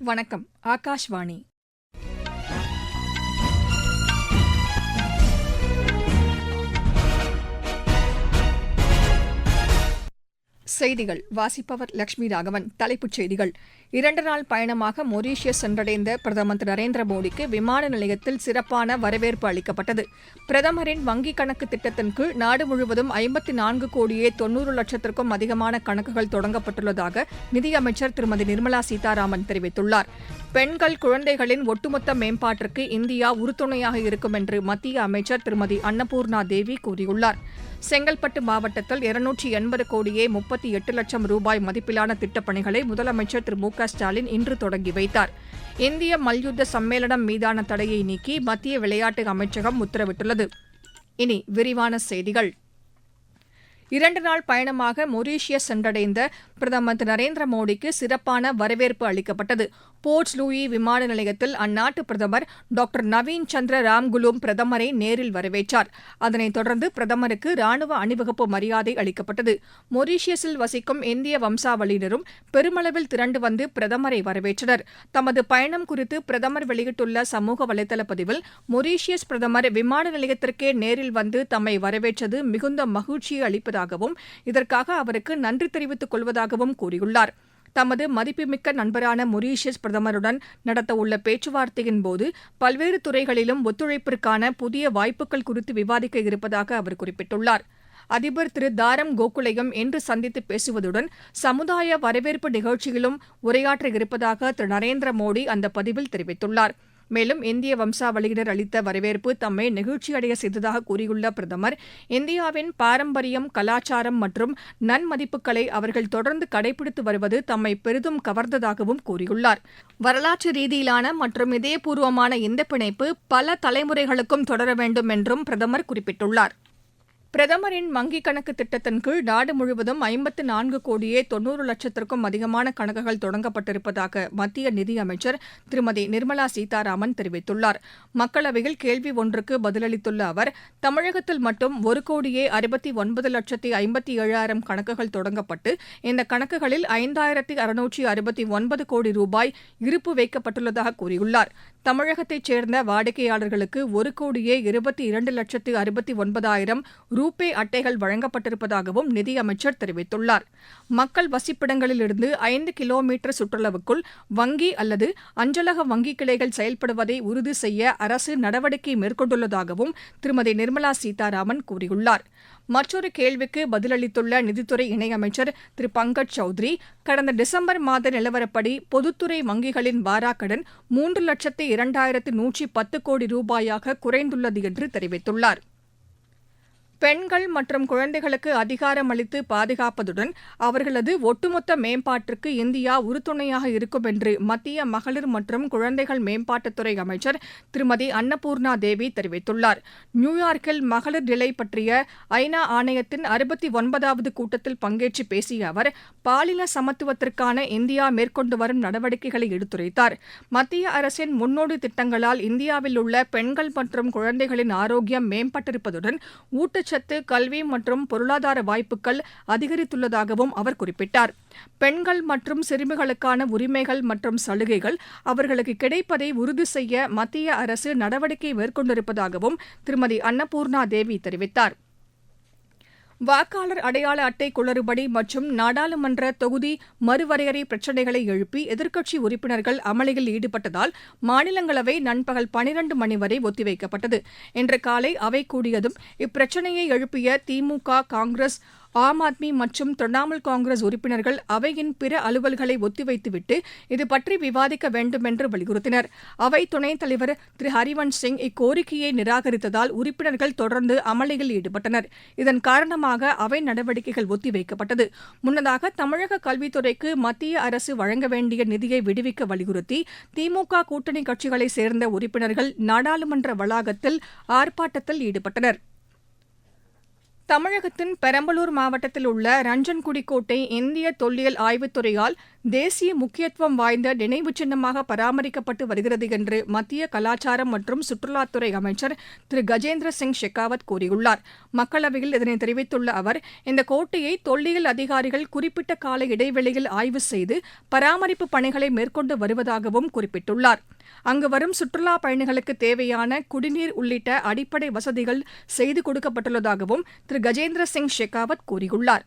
வணக்கம் ஆகாஷ்வாணி. செய்திகள். வாசிப்பவர் லட்சுமி ராகவன் தலைப்புச் செய்திகள். இரண்டு நாள் பயணமாக மொரீஷியஸ் சென்றடைந்த பிரதமர் திரு நரேந்திர மோடிக்கு விமான நிலையத்தில் சிறப்பான வரவேற்பு அளிக்கப்பட்டது. பிரதமரின் வங்கிக் கணக்கு திட்டத்தின் கீழ் நாடு முழுவதும் ஐம்பத்தி நான்கு கோடியே தொன்னூறு லட்சத்திற்கும் அதிகமான கணக்குகள் தொடங்கப்பட்டுள்ளதாக நிதியமைச்சர் திருமதி நிர்மலா சீதாராமன் தெரிவித்துள்ளார். பெண்கள் குழந்தைகளின் ஒட்டுமொத்த மேம்பாட்டிற்கு இந்தியா உறுதுணையாக இருக்கும் என்று மத்திய அமைச்சர் திருமதி அன்னபூர்ணா தேவி கூறியுள்ளார். செங்கல்பட்டு மாவட்டத்தில் இருநூற்றி எண்பது கோடியே முப்பத்தி எட்டு லட்சம் ரூபாய் மதிப்பிலான திட்டப்பணிகளை முதலமைச்சர் திரு மு க ஸ்டாலின் இன்று தொடங்கி வைத்தார். இந்திய மல்யுத்த சம்மேளனம் மீதான தடையை நீக்கி மத்திய விளையாட்டு அமைச்சகம் உத்தரவிட்டுள்ளது. இனி விரிவான செய்திகள். இரண்டு நாள் பயணமாக மொரீஷியஸ் சென்றடைந்த பிரதமர் திரு நரேந்திர மோடிக்கு சிறப்பான வரவேற்பு அளிக்கப்பட்டது. போர்ட்ஸ் லூயி விமான நிலையத்தில் அந்நாட்டு பிரதமர் டாக்டர் நவீன் சந்திர ராம்குலும் பிரதமரை நேரில் வரவேற்றார். அதனைத் தொடர்ந்து பிரதமருக்கு ராணுவ அணிவகுப்பு மரியாதை அளிக்கப்பட்டது. மொரீஷியஸில் வசிக்கும் இந்திய வம்சாவளியினரும் பெருமளவில் திரண்டு வந்து பிரதமரை வரவேற்றனர். தமது பயணம் குறித்து பிரதமர் வெளியிட்டுள்ள சமூக வலைதள பதிவில் மொரீஷியஸ் பிரதமர் விமான நிலையத்திற்கே நேரில் வந்து தம்மை வரவேற்றது மிகுந்த மகிழ்ச்சியை அளிப்பது இருப்பதாகவும் இதற்காக அவருக்கு நன்றி தெரிவித்துக் கொள்வதாகவும் கூறியுள்ளார். தமது மதிப்புமிக்க நண்பரான மொரீஷியஸ் பிரதமருடன் நடத்தவுள்ள பேச்சுவார்த்தையின் போது பல்வேறு துறைகளிலும் ஒத்துழைப்பிற்கான புதிய வாய்ப்புகள் குறித்து விவாதிக்க இருப்பதாக அவர் குறிப்பிட்டுள்ளார். அதிபர் திரு தாரம் கோகுலையும் இன்று சந்தித்து பேசுவதுடன் சமுதாய வரவேற்பு நிகழ்ச்சியிலும் உரையாற்ற இருப்பதாக திரு நரேந்திர மோடி அந்த பதிவில் தெரிவித்துள்ளாா் மேலும் இந்திய வம்சாவளியினர் அளித்த வரவேற்பு தம்மை நெகிழ்ச்சியடைய செய்ததாக கூறியுள்ள பிரதமர் இந்தியாவின் பாரம்பரியம் கலாச்சாரம் மற்றும் நன்மதிப்புகளை அவர்கள் தொடர்ந்து கடைபிடித்து வருவது தம்மை பெரிதும் கவர்ந்ததாகவும் கூறியுள்ளார். வரலாற்று ரீதியிலான மற்றும் இதயபூர்வமான இந்த பிணைப்பு பல தலைமுறைகளுக்கும் தொடர வேண்டும் என்றும் பிரதமர் குறிப்பிட்டுள்ளார். பிரதமரின் வங்கிக் கணக்கு திட்டத்தின் கீழ் நாடு முழுவதும் ஐம்பத்து நான்கு கோடியே தொன்னூறு லட்சத்திற்கும் அதிகமான கணக்குகள் தொடங்கப்பட்டிருப்பதாக மத்திய நிதியமைச்சர் திருமதி நிர்மலா சீதாராமன் தெரிவித்துள்ளார். மக்களவையில் கேள்வி ஒன்றுக்கு பதிலளித்துள்ள அவர் தமிழகத்தில் மட்டும் ஒரு கோடியே அறுபத்தி ஒன்பது லட்சத்தி ஐம்பத்தி ஏழாயிரம் கணக்குகள் தொடங்கப்பட்டு இந்த கணக்குகளில் ஐந்தாயிரத்தி அறுநூற்றி அறுபத்தி ஒன்பது கோடி ரூபாய் இருப்பு வைக்கப்பட்டுள்ளதாக கூறியுள்ளார். தமிழகத்தைச் சேர்ந்த வாடிக்கையாளர்களுக்கு ஒரு கோடியே இருபத்தி இரண்டு லட்சத்து அறுபத்தி ஒன்பதாயிரம் ரூபே அட்டைகள் வழங்கப்பட்டிருப்பதாகவும் நிதியமைச்சர் தெரிவித்துள்ளார். மக்கள் வசிப்பிடங்களிலிருந்து ஐந்து கிலோமீட்டர் சுற்றளவுக்குள் வங்கி அல்லது அஞ்சலக வங்கி கிளைகள் செயல்படுவதை உறுதி செய்ய அரசு நடவடிக்கை மேற்கொண்டுள்ளதாகவும் திருமதி நிர்மலா சீதாராமன் கூறியுள்ளார். மற்றொரு கேள்விக்கு பதிலளித்துள்ள நிதித்துறை இணையமைச்சர் திரு பங்கஜ் சௌத்ரி கடந்த டிசம்பர் மாத நிலவரப்படி பொதுத்துறை வங்கிகளின் வாராக்கடன் மூன்று லட்சத்து இரண்டாயிரத்து நூற்றி பத்து கோடி ரூபாயாக குறைந்துள்ளது என்று தெரிவித்துள்ளார். பெண்கள் மற்றும் குழந்தைகளுக்கு அதிகாரம் அளித்து பாதுகாப்பதுடன் அவர்களது ஒட்டுமொத்த மேம்பாட்டிற்கு இந்தியா உறுதுணையாக இருக்கும் என்று மத்திய மகளிர் மற்றும் குழந்தைகள் மேம்பாட்டுத்துறை அமைச்சர் திருமதி அன்னபூர்ணா தேவி தெரிவித்துள்ளார். நியூயார்க்கில் மகளிர் நிலை பற்றிய ஐநா ஆணையத்தின் அறுபத்தி ஒன்பதாவது கூட்டத்தில் பங்கேற்று பேசிய அவர் பாலின சமத்துவத்திற்கான இந்தியா மேற்கொண்டு வரும் நடவடிக்கைகளை எடுத்துரைத்தார். மத்திய அரசின் முன்னோடி திட்டங்களால் இந்தியாவில் உள்ள பெண்கள் மற்றும் குழந்தைகளின் ஆரோக்கியம் மேம்பட்டிருப்பதுடன் ஊட்ட ஊட்டச்சத்து கல்வி மற்றும் பொருளாதார வாய்ப்புகள் அதிகரித்துள்ளதாகவும் அவர் குறிப்பிட்டார். பெண்கள் மற்றும் சிறுமிகளுக்கான உரிமைகள் மற்றும் சலுகைகள் அவர்களுக்கு கிடைப்பதை உறுதி செய்ய மத்திய அரசு நடவடிக்கை மேற்கொண்டிருப்பதாகவும் திருமதி அன்னபூர்ணா தேவி தெரிவித்தார். வாக்காளர் அடையாள அட்டை குளறுபடி மற்றும் நாடாளுமன்ற தொகுதி மறுவரையறை பிரச்சினைகளை எழுப்பி எதிர்க்கட்சி உறுப்பினர்கள் அமளியில் ஈடுபட்டதால் மாநிலங்களவை நண்பகல் பனிரண்டு மணி வரை ஒத்திவைக்கப்பட்டது. இன்று காலை அவை கூடியதும் இப்பிரச்சினையை எழுப்பிய திமுக காங்கிரஸ் ஆம் ஆத்மி மற்றும் திரிணாமுல் காங்கிரஸ் உறுப்பினர்கள் அவையின் பிற அலுவல்களை ஒத்திவைத்துவிட்டு இதுபற்றி விவாதிக்க வேண்டுமென்று வலியுறுத்தினர். அவை துணைத் தலைவர் திரு ஹரிவன்ஷ் சிங் இக்கோரிக்கையை நிராகரித்ததால் உறுப்பினர்கள் தொடர்ந்து அமளியில் ஈடுபட்டனர். இதன் காரணமாக அவை நடவடிக்கைகள் ஒத்திவைக்கப்பட்டது. முன்னதாக தமிழக கல்வித்துறைக்கு மத்திய அரசு வழங்க வேண்டிய நிதியை விடுவிக்க வலியுறுத்தி திமுக கூட்டணி கட்சிகளைச் சேர்ந்த உறுப்பினர்கள் நாடாளுமன்ற வளாகத்தில் ஆர்ப்பாட்டத்தில் ஈடுபட்டனர். தமிழகத்தின் பெரம்பலூர் மாவட்டத்தில் உள்ள ரஞ்சன்குடி கோட்டை இந்திய தொல்லியல் ஆய்வுத்துறையால் தேசிய முக்கியத்துவம் வாய்ந்த நினைவு சின்னமாக பராமரிக்கப்பட்டு வருகிறது என்று மத்திய கலாச்சாரம் மற்றும் சுற்றுலாத்துறை அமைச்சர் திரு கஜேந்திர சிங் ஷெகாவத் கூறியுள்ளார். மக்களவையில் இதனை தெரிவித்துள்ள அவர் இந்த கோட்டையை தொல்லியல் அதிகாரிகள் குறிப்பிட்ட கால இடைவெளியில் ஆய்வு செய்து பராமரிப்பு பணிகளை மேற்கொண்டு வருவதாகவும் குறிப்பிட்டுள்ளார். அங்கு வரும் சுற்றுலா பயணிகளுக்கு தேவையான குடிநீர் உள்ளிட்ட அடிப்படை வசதிகள் செய்து கொடுக்கப்பட்டுள்ளதாகவும் திரு கஜேந்திர சிங் ஷெகாவத் கூறியுள்ளார்.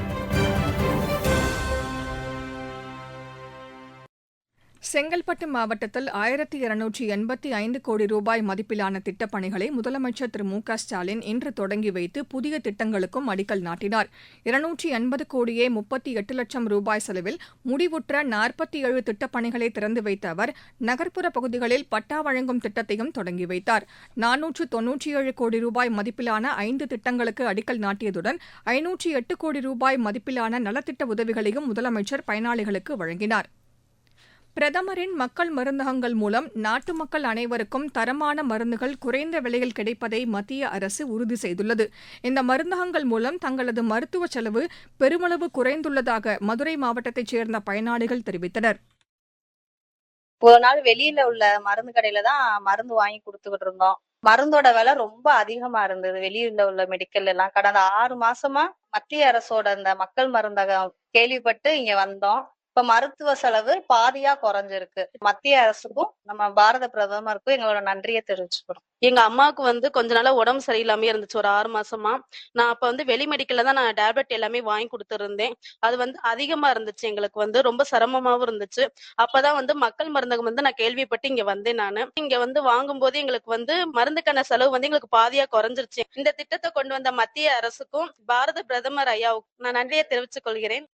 செங்கல்பட்டு மாவட்டத்தில் ஆயிரத்தி இருநூற்றி எண்பத்தி ஐந்து கோடி ரூபாய் மதிப்பிலான திட்டப் பணிகளை முதலமைச்சர் திரு மு க ஸ்டாலின் இன்று தொடங்கி வைத்து புதிய திட்டங்களுக்கும் அடிக்கல் நாட்டினார். இருநூற்றி எண்பது கோடியே முப்பத்தி எட்டு லட்சம் ரூபாய் செலவில் முடிவுற்ற நாற்பத்தி ஏழு திட்டப் பணிகளை திறந்து வைத்த அவர் நகர்ப்புற பகுதிகளில் பட்டா வழங்கும் திட்டத்தையும் தொடங்கி வைத்தார். நானூற்று தொன்னூற்றி ஏழு கோடி ரூபாய் மதிப்பிலான ஐந்து திட்டங்களுக்கு அடிக்கல் நாட்டியதுடன் ஐநூற்றி எட்டு கோடி ரூபாய் மதிப்பிலான நலத்திட்ட உதவிகளையும் முதலமைச்சர் பயனாளிகளுக்கு வழங்கினார். பிரதமரின் மக்கள் மருந்தகங்கள் மூலம் நாட்டு மக்கள் அனைவருக்கும் தரமான மருந்துகள் குறைந்த விலையில் கிடைப்பதை மத்திய அரசு உறுதி செய்துள்ளது. இந்த மருந்தகங்கள் மூலம் தங்களது மருத்துவ செலவு பெருமளவு குறைந்துள்ளதாக மதுரை மாவட்டத்தைச் சேர்ந்த பயனாளிகள் தெரிவித்தனர். ஒரு நாள் வெளியில உள்ள மருந்து கடையில தான் மருந்து வாங்கி கொடுத்துக்கிட்டு இருந்தோம். மருந்தோட விலை ரொம்ப அதிகமா இருந்தது. வெளியில உள்ள மெடிக்கல் எல்லாம். கடந்த ஆறு மாசமா மத்திய அரசோட அந்த மக்கள் மருந்தகம் கேள்விப்பட்டு இங்க வந்தோம். இப்ப மருத்துவ செலவு பாதியா குறைஞ்சிருக்கு. மத்திய அரசுக்கும் நம்ம பாரத பிரதமருக்கும் எங்களோட நன்றியை தெரிவிச்சுக்கிறோம். எங்க அம்மாவுக்கு வந்து கொஞ்ச நாளா உடம்பு சரியில்லாம இருந்துச்சு. ஒரு ஆறு மாசமா. நான் அப்ப வந்து வெளி மெடிக்கல்ல தான் நான் டேப்லெட் எல்லாமே வாங்கி கொடுத்துருந்தேன். அது வந்து அதிகமா இருந்துச்சு எங்களுக்கு வந்து. ரொம்ப சிரமமாவும் இருந்துச்சு. அப்பதான் வந்து மக்கள் மருந்தகம் வந்து நான் கேள்விப்பட்டு இங்க வந்தேன் நானு. இங்க வந்து வாங்கும் போது எங்களுக்கு வந்து மருந்துக்கான செலவு வந்து எங்களுக்கு பாதியா குறைஞ்சிருச்சு. இந்த திட்டத்தை கொண்டு வந்த மத்திய அரசுக்கும் பாரத பிரதமர் ஐயாவுக்கும் நான் நன்றியை தெரிவித்துக் கொள்கிறேன்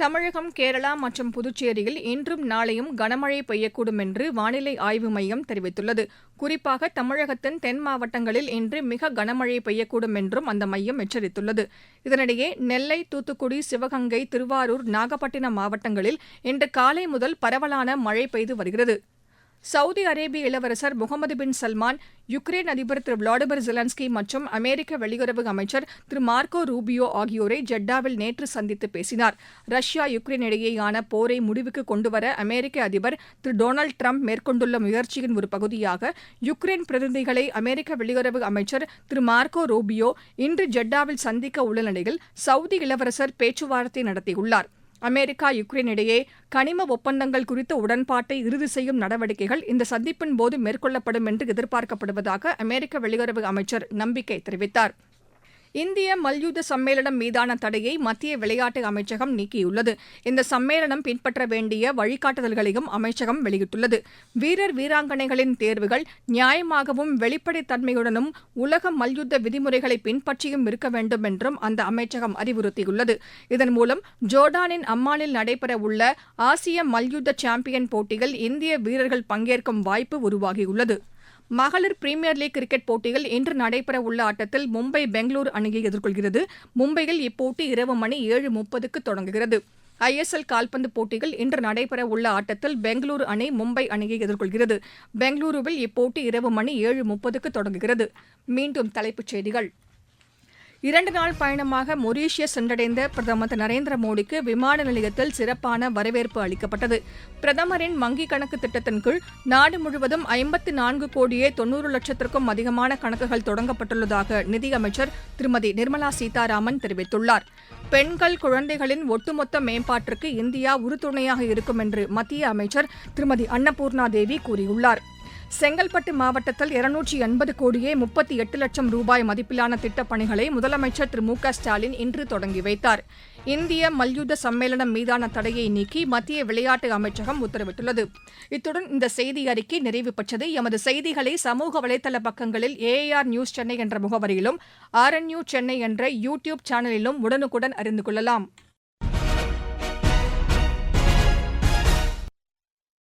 தமிழகம் கேரளா மற்றும் புதுச்சேரியில் இன்றும் நாளையும் கனமழை பெய்யக்கூடும் என்று வானிலை ஆய்வு மையம் தெரிவித்துள்ளது. குறிப்பாக தமிழகத்தின் தென் மாவட்டங்களில் இன்று மிக கனமழை பெய்யக்கூடும் என்றும் அந்த மையம் எச்சரித்துள்ளது. இதனிடையே நெல்லை தூத்துக்குடி சிவகங்கை திருவாரூர் நாகப்பட்டினம் மாவட்டங்களில் இன்று காலை முதல் பரவலான மழை பெய்து வருகிறது. சவுதி அரேபிய இளவரசர் முகமது பின் சல்மான் யுக்ரைன் அதிபர் திரு விளாடிமிர் ஜெலன்ஸ்கி மற்றும் அமெரிக்க வெளியுறவு அமைச்சர் திரு மார்க்கோ ரூபியோ ஆகியோரை ஜெட்டாவில் நேற்று சந்தித்து பேசினார். ரஷ்யா யுக்ரைன் இடையேயான போரை முடிவுக்கு கொண்டுவர அமெரிக்க அதிபர் திரு டொனால்டு டிரம்ப் மேற்கொண்டுள்ள முயற்சியின் ஒரு பகுதியாக யுக்ரைன் பிரதிநிதிகளை அமெரிக்க வெளியுறவு அமைச்சர் திரு மார்க்கோ ரூபியோ இன்று ஜெட்டாவில் சந்திக்க உள்ள நிலையில் சவுதி இளவரசர் பேச்சுவார்த்தை நடத்தியுள்ளார். அமெரிக்கா யுக்ரைன் இடையே கனிம ஒப்பந்தங்கள் குறித்த உடன்பாட்டை இறுதி செய்யும் நடவடிக்கைகள் இந்த சந்திப்பின் போது மேற்கொள்ளப்படும் என்று எதிர்பார்க்கப்படுவதாக அமெரிக்க வெளியுறவு அமைச்சர் நம்பிக்கை தெரிவித்தார். இந்திய மல்யுத்த சம்மேளனம் மீதான தடையை மத்திய விளையாட்டு அமைச்சகம் நீக்கியுள்ளது. இந்த சம்மேளனம் பின்பற்ற வேண்டிய வழிகாட்டுதல்களையும் அமைச்சகம் வெளியிட்டுள்ளது. வீரர் வீராங்கனைகளின் தேர்வுகள் நியாயமாகவும் வெளிப்படைத்தன்மையுடனும் உலக மல்யுத்த விதிமுறைகளை பின்பற்றியும் இருக்க வேண்டும் என்றும் அந்த அமைச்சகம் அறிவுறுத்தியுள்ளது. இதன் மூலம் ஜோர்டானின் அம்மானில் நடைபெறவுள்ள ஆசிய மல்யுத்த சாம்பியன் போட்டியில் இந்திய வீரர்கள் பங்கேற்கும் வாய்ப்பு உருவாகியுள்ளது. மகளிர் பிரீமியர் லீக் கிரிக்கெட் போட்டியில் இன்று நடைபெறவுள்ள ஆட்டத்தில் மும்பை பெங்களூரு அணியை எதிர்கொள்கிறது. மும்பையில் இப்போட்டி இரவு மணி ஏழு முப்பதுக்கு தொடங்குகிறது. ஐஎஸ்எல் கால்பந்து போட்டியில் இன்று நடைபெறவுள்ள ஆட்டத்தில் பெங்களூரு அணி மும்பை அணியை எதிர்கொள்கிறது. பெங்களூருவில் இப்போட்டி இரவு மணி ஏழு முப்பதுக்கு தொடங்குகிறது. மீண்டும் தலைப்புச் செய்திகள். இரண்டு நாள் பயணமாக மொரீஷியஸ் சென்றடைந்த பிரதமர் திரு நரேந்திர மோடிக்கு விமான நிலையத்தில் சிறப்பான வரவேற்பு அளிக்கப்பட்டது. பிரதமரின் வங்கிக் கணக்கு திட்டத்தின் கீழ் நாடு முழுவதும் ஐம்பத்து நான்கு கோடியே தொன்னூறு லட்சத்திற்கும் அதிகமான கணக்குகள் தொடங்கப்பட்டுள்ளதாக நிதியமைச்சர் திருமதி நிர்மலா சீதாராமன் தெரிவித்துள்ளார். பெண்கள் குழந்தைகளின் ஒட்டுமொத்த மேம்பாட்டிற்கு இந்தியா உறுதுணையாக இருக்கும் என்று மத்திய அமைச்சர் திருமதி அன்னபூர்ணா தேவி கூறியுள்ளார். செங்கல்பட்டு மாவட்டத்தில் இருநூற்றி எண்பது கோடியே முப்பத்தி எட்டு லட்சம் ரூபாய் மதிப்பிலான திட்டப் பணிகளை முதலமைச்சர் திரு மு க ஸ்டாலின் இன்று தொடங்கி வைத்தார். இந்திய மல்யுத்த சம்மேளனம் மீதான தடையை நீக்கி மத்திய விளையாட்டு அமைச்சகம் உத்தரவிட்டுள்ளது. இத்துடன் இந்த செய்தி அறிக்கை நிறைவு பெற்றது. எமது செய்திகளை சமூக வலைதள பக்கங்களில் ஏஆர் நியூஸ் சென்னை என்ற முகவரியிலும் ஆர்என்யூ சென்னை என்ற யூ டியூப் சேனலிலும் உடனுக்குடன் அறிந்து கொள்ளலாம்.